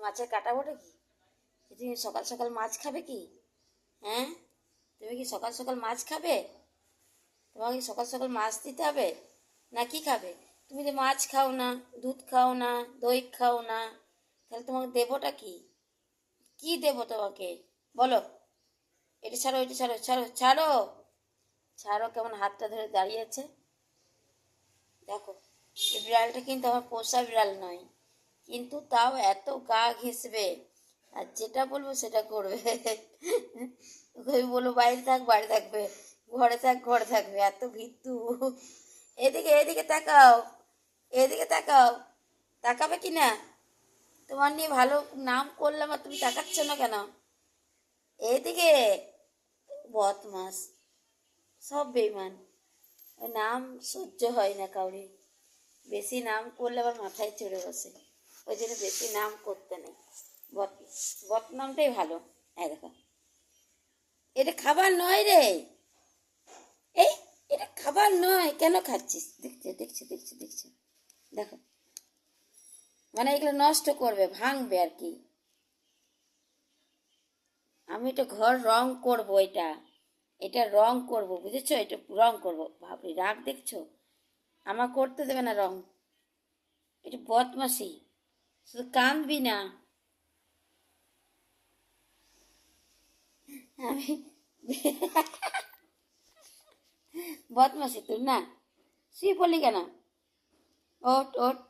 মাছের কাটা বটে কি তুমি সকাল সকাল মাছ খাবে কি? হ্যাঁ? তুমি কি সকাল সকাল মাছ খাবে? তোমাকে সকাল সকাল মাছ দিতে হবে? না কি খাবে? তুমি তো মাছ খাও না, দুধ খাও না, দই খাও না। তাহলে তোমাকে দেবোটা কি? কি দেবো তোমাকে? বলো। এটা ছাড়ো এটা ছাড়ো ছাড়ো ছাড়ো। ছাড়ো, কেমন হাতটা ধরে দাঁড়িয়ে আছে। দেখো, এই বিড়ালটা কিন্তু আমার পোষা বিড়াল নয়। কিন্তু তাও এত গা ঘেঁষবে। আর যেটা বলব সেটা করবে। আমি বলব বাইরে থাক বাড়ি থাকবে। ঘরে থাক, ঘরে থাকবে। এত ভিত্তু। এদিকে এদিকে তাকাও এদিকে তাকাও। তাকাবে কি না? তোমার নিয়ে ভালো নাম করলাম আর তুমি তাকাচ্ছ না কেন? এদিকে, বদমাস, সব বেইমান। ওই নাম সহ্য হয় না কাউরি বেশি নাম করলে আবার মাথায় চড়ে বসে। ওই জন্য বেশি নাম করতে নেই। বদ বদনামটাই ভালো। হ্যাঁ দেখো। এটা খাবার নয় রে। এই, এটা খাবার নয়। কেন খাচ্ছিস? দেখছে দেখছে দেখছে দেখছে। দেখো। মানে এগুলো নষ্ট করবে, ভাঙবে আর কি। আমি এটা ঘর রং করব এটা। এটা রং করব, বুঝেছ? এটা রং করব। ভাবি রাগ দেখছ? আমার করতে দেবে না রং? এটা বদমাসি শুধু কাঁদবি না। আমি বদমাসি তুই না? শুয়ে পড়লি কেন? ওট ওট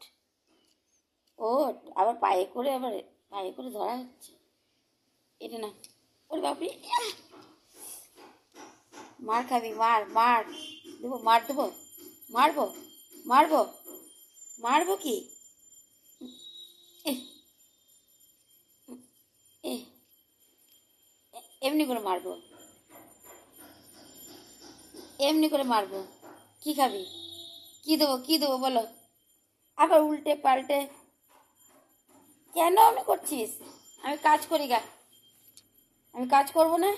ওট আবার পায়ে করে, আবার পায়ে করে ধরা হচ্ছে। এটা না। ওরে বাপরে! মার খাবি, মার মার। দেবো মার দেবো। মারবো মারবো। মারবো কি? এমনি করে মারবো। এমনি করে মারবো। কি খাবি? কি দেবো কি দেবো বলো। আবার উল্টে পাল্টে। কেন আমি করছিস? আমি কাজ করি গা। আমি কাজ করব না?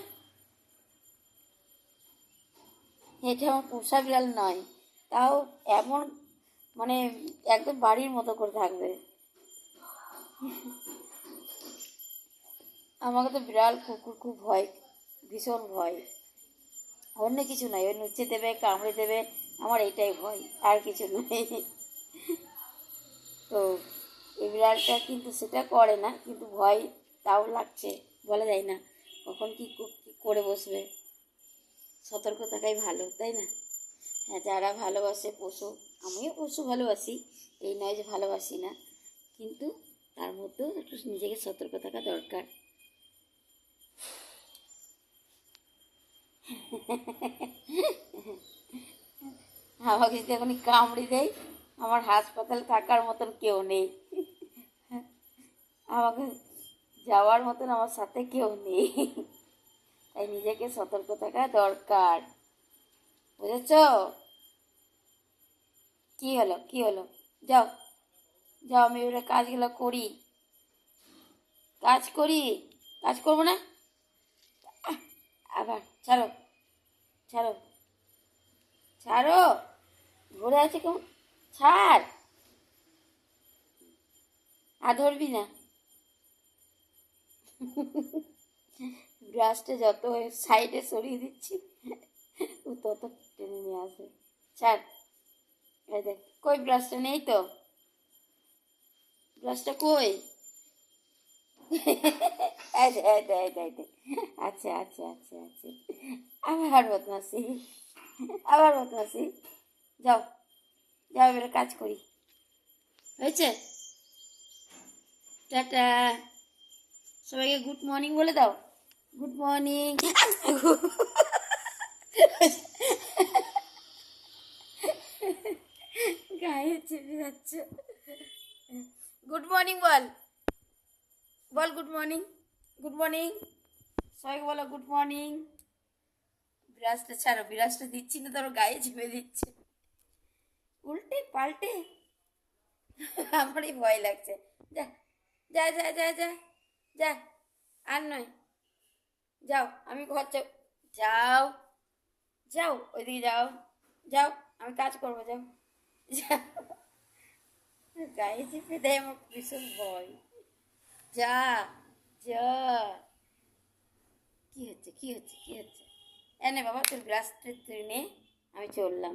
এটা আমার পোষা বিড়াল নয়। তাও এমন মানে একদম বাড়ির মতো করে থাকবে। আমাকে তো বিড়াল কুকুর খুব ভয়, ভীষণ ভয়। অন্য কিছু নয় ওই নুচে দেবে, কামড়ে দেবে, আমার এইটাই ভয়, আর কিছু নয় তো এই বিড়ালটা কিন্তু সেটা করে না, কিন্তু ভয় তাও লাগছে, বলা যায় না। কখন কি করে বসবে? সতর্ক থাকাই ভালো, তাই না? হ্যাঁ যারা ভালোবাসে পশু, আমিও পশু ভালোবাসি, এই নয় যে ভালোবাসি না, কিন্তু তার মধ্যেও একটু নিজেকে সতর্ক থাকা দরকার। আমাকে যদি এখনই কামড়ি দেয়, আমার হাসপাতালে থাকার মতন কেউ নেই। আমাকে যাওয়ার মতন আমার সাথে কেউ নেই। তাই নিজেকে সতর্ক থাকা দরকার। বুঝেছ? কি হলো? কি হলো? যাও। যাও, আমি এবারে কাজগুলো করি। কাজ করি? কাজ করব না? আবার, ছাড়ো ছাড়ো ছাড়ো, ধরে আছে কেমন? ছাড়। আর ধরবি না। ব্রাশটা যত সাইডে সরিয়ে দিচ্ছি, ও তত টেনে নিয়ে আসে। ছাড়। কই ব্রাশটা নেই তো? ব্রাশটা কই। আচ্ছা আচ্ছা আচ্ছা আচ্ছা। আবার বদমাসি আবার বদমাসি যাও যাও, এবারে কাজ করি। হয়েছে? টাটা। সবাইকে গুড মর্নিং বলে দাও। গুড মর্নিং গায়ে চেপে যাচ্ছে। গুড মর্নিং বল বল গুড মর্নিং গুড মর্নিং সবাইকে বলো গুড মর্নিং বিরাজটা ছাড়ো বিরাজটা দিচ্ছি না তোর গায়ে চেপে দিচ্ছে। উল্টে পাল্টে। আমারই ভয় লাগছে। যা যা যা যা যা যা। আর নয়। যাও, আমি ঘর যাও যাও। যাও, ওইদিকে যাও। যাও, আমি কাজ করব, যাও। যাও। গায়ে চেপে দেয় আমার ভীষণ ভয় যা যা কি হচ্ছে কি হচ্ছে কি হচ্ছে এনে বাবা তোর গ্লাস নে আমি চললাম